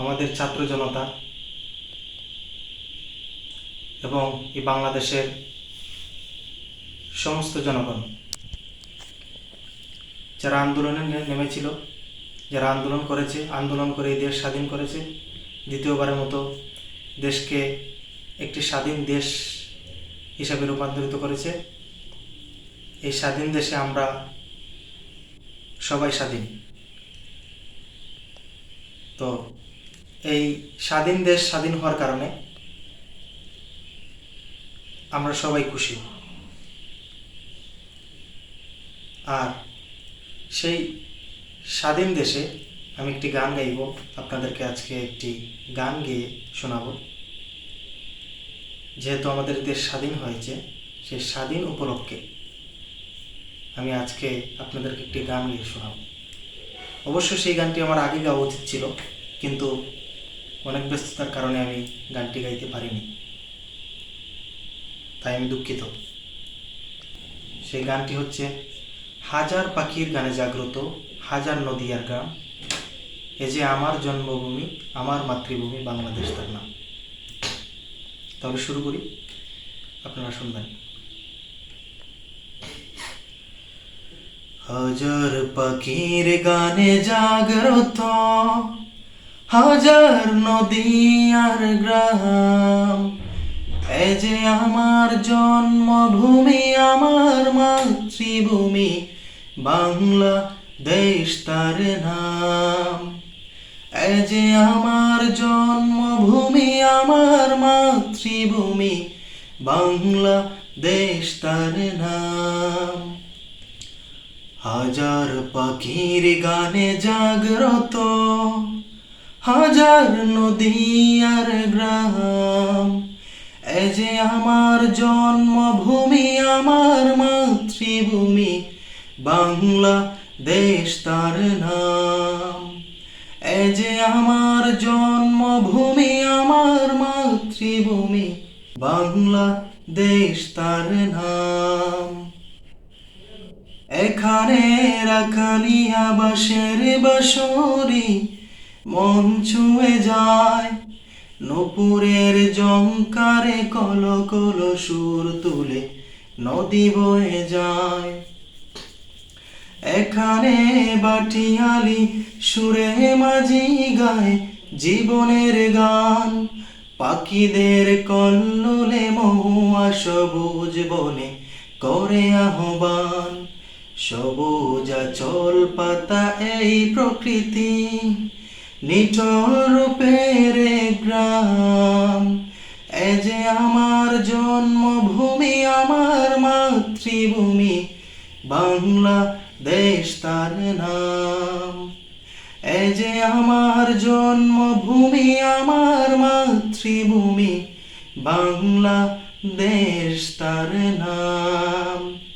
আমাদের ছাত্র জনতা এবং এই বাংলাদেশের সমস্ত জনগণ, যারা আন্দোলনে নেমেছিল, যারা আন্দোলন করেছে, আন্দোলন করে এই দেশ স্বাধীন করেছে, দ্বিতীয়বারের মতো দেশকে একটি স্বাধীন দেশ হিসাবে রূপান্তরিত করেছে। এই স্বাধীন দেশে আমরা সবাই স্বাধীন। তো এই স্বাধীন দেশ স্বাধীন হওয়ার কারণে আমরা সবাই খুশি। আর সেই স্বাধীন দেশে আমি একটি গান গাইব, আপনাদেরকে আজকে একটি গান গেয়ে শোনাবো। যেহেতু আমাদের দেশ স্বাধীন হয়েছে, সে স্বাধীন উপলক্ষে আমি আজকে আপনাদেরকে একটি গান গিয়ে শোনাবো। অবশ্য সেই গানটি আমার আগে গাওয়া উচিত ছিল, কিন্তু অনেক ব্যস্ততার কারণে আমি গানটি গাইতে পারিনি। তাই আমি দুঃখিত। সেই গানটি হচ্ছে হাজার পাখির গানে জাগ্রত হাজার নদীয়ার গ্রাম এ যে আমার জন্মভূমি, আমার মাতৃভূমি বাংলাদেশ তার নাম। তাহলে শুরু করি। আপনারা শুনবেন। হাজার পাখির গানে জাগ্রত হাজার নদী আর গ্রাম। এ যে আমার জন্মভূমি, আমার মাতৃভূমি বাংলা দেশ তার নাম। এ যে আমার জন্মভূমি, আমার মাতৃভূমি বাংলা দেশ তার নাম। হাজার পাখির গানে জাগ্রত হাজার নদী আর গ্রাম। এ যে আমার জন্মভূমি, আমার মাতৃভূমি বাংলা দেশ তার নাম। এ যে আমার জন্মভূমি, আমার মাতৃভূমি বাংলা দেশ তার নাম। এখানে রাখালি আবাসের বাসরি মন ছুঁয়ে যায়। নপুরের জঙ্কারে কল কল সুর তুলে নদী বয়ে যায়। এখানে বাটিয়ালি সুরে মাঝি গায় জীবনের গান। পাখিদের কল্লোলে মহুয়া সবুজ বনে করে আহ্বান। সবুজ চল পাতা এই প্রকৃতি। নিটল রূপের গ্রাম, এ যে আমার জন্মভূমি, আমার মাতৃভূমি বাংলা দেশ তার নাম। এ যে আমার জন্মভূমি, আমার মাতৃভূমি বাংলা দেশ তার নাম।